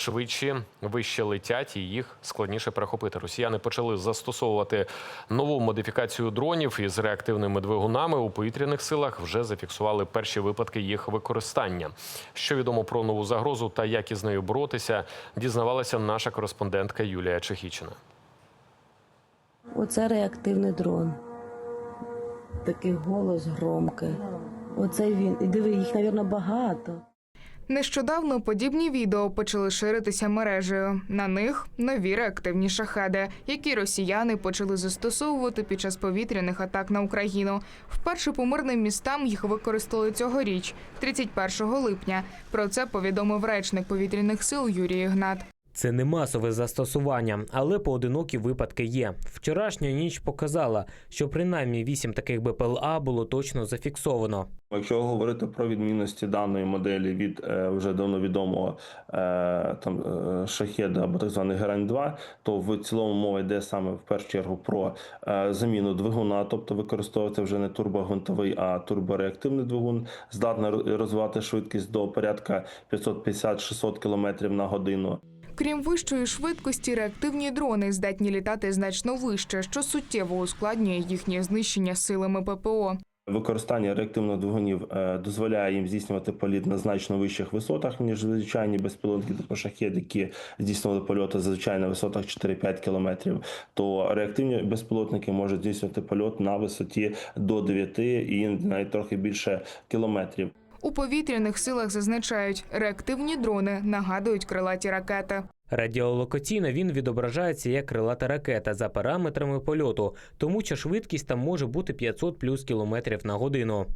швидші, вище летять і їх складніше перехопити. Росіяни почали застосовувати нову модифікацію дронів із реактивними двигунами. У повітряних силах вже зафіксували перші випадки їх використання. Що відомо про нову загрозу та як із нею боротися, дізнавалася наша кореспондентка Юлія Чехічина. Оце реактивний дрон. Такий голос громкий. Оце він. І диви, їх, мабуть, багато. Нещодавно подібні відео почали ширитися мережею. На них нові реактивні шахеди, які росіяни почали застосовувати під час повітряних атак на Україну. Вперше по мирним містам їх використали цьогоріч, 31 липня. Про це повідомив речник повітряних сил Юрій Ігнат. Це не масове застосування, але поодинокі випадки є. Вчорашня ніч показала, що принаймні вісім таких БПЛА було точно зафіксовано. Якщо говорити про відмінності даної моделі від е, вже давно відомого е, там е, шахеда або так званий герань 2 то в цілому мова йде саме в першу чергу про заміну двигуна, тобто використовується вже не турбогвинтовий, а турбореактивний двигун, здатний розвивати швидкість до порядка 550-600 км на годину. Крім вищої швидкості, реактивні дрони здатні літати значно вище, що суттєво ускладнює їхнє знищення силами ППО. Використання реактивних двигунів е, дозволяє їм здійснювати політ на значно вищих висотах, ніж звичайні безпілотники типу шахет, які здійснювали польоти зазвичай на висотах 4-5 кілометрів. То реактивні безпілотники можуть здійснювати польот на висоті до 9 і навіть трохи більше кілометрів. У повітряних силах зазначають, реактивні дрони нагадують крилаті ракети. Радіолокаційно він відображається як крилата ракета за параметрами польоту, тому що швидкість там може бути 500 плюс кілометрів на годину.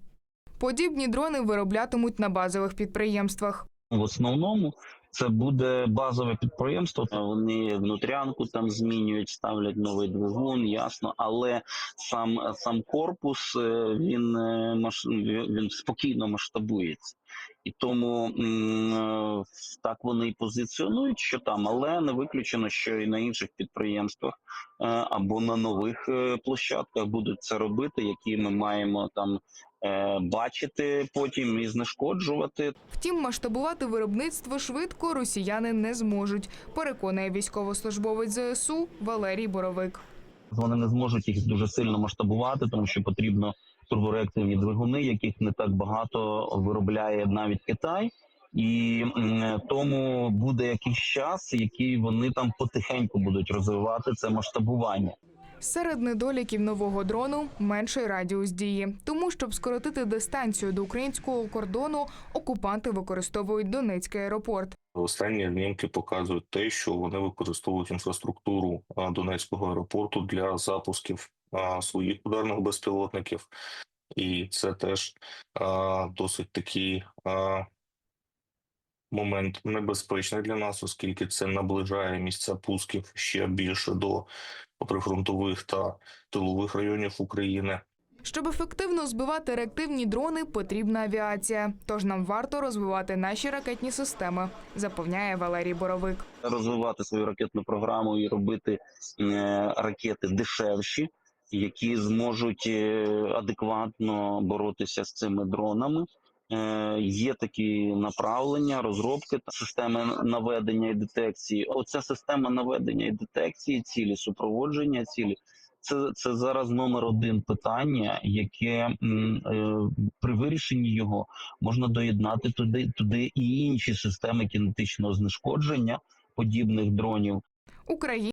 Подібні дрони вироблятимуть на базових підприємствах. В основному це буде базове підприємство. Вони внутрянку там змінюють, ставлять новий двигун, ясно. Але сам сам корпус е, він е, маш... він спокійно масштабується. І тому е, так вони і позиціонують, що там, але не виключено, що і на інших підприємствах або на нових площадках будуть це робити, які ми маємо там бачити потім і знешкоджувати. Втім, масштабувати виробництво швидко росіяни не зможуть. Переконує військовослужбовець ЗСУ Валерій Боровик. вони не зможуть їх дуже сильно масштабувати, тому що потрібно турбореактивні двигуни, яких не так багато виробляє навіть Китай. І тому буде якийсь час, який вони там потихеньку будуть розвивати це масштабування. Серед недоліків нового дрону менший радіус дії. Тому, щоб скоротити дистанцію до українського кордону, окупанти використовують Донецький аеропорт. Останні знімки показують те, що вони використовують інфраструктуру Донецького аеропорту для запусків своїх ударних безпілотників, і це теж досить такий момент небезпечний для нас, оскільки це наближає місця пусків ще більше до прифронтових та тилових районів України. Щоб ефективно збивати реактивні дрони, потрібна авіація. Тож нам варто розвивати наші ракетні системи, запевняє Валерій Боровик. Розвивати свою ракетну програму і робити е, ракети дешевші, які зможуть е, адекватно боротися з цими дронами. Е, Є такі направлення, розробки та системи наведення і детекції. Оця система наведення і детекції, цілі супроводження цілі. Це, це зараз номер один питання, яке е, при вирішенні його можна доєднати туди, туди і інші системи кінетичного знешкодження подібних дронів. Україна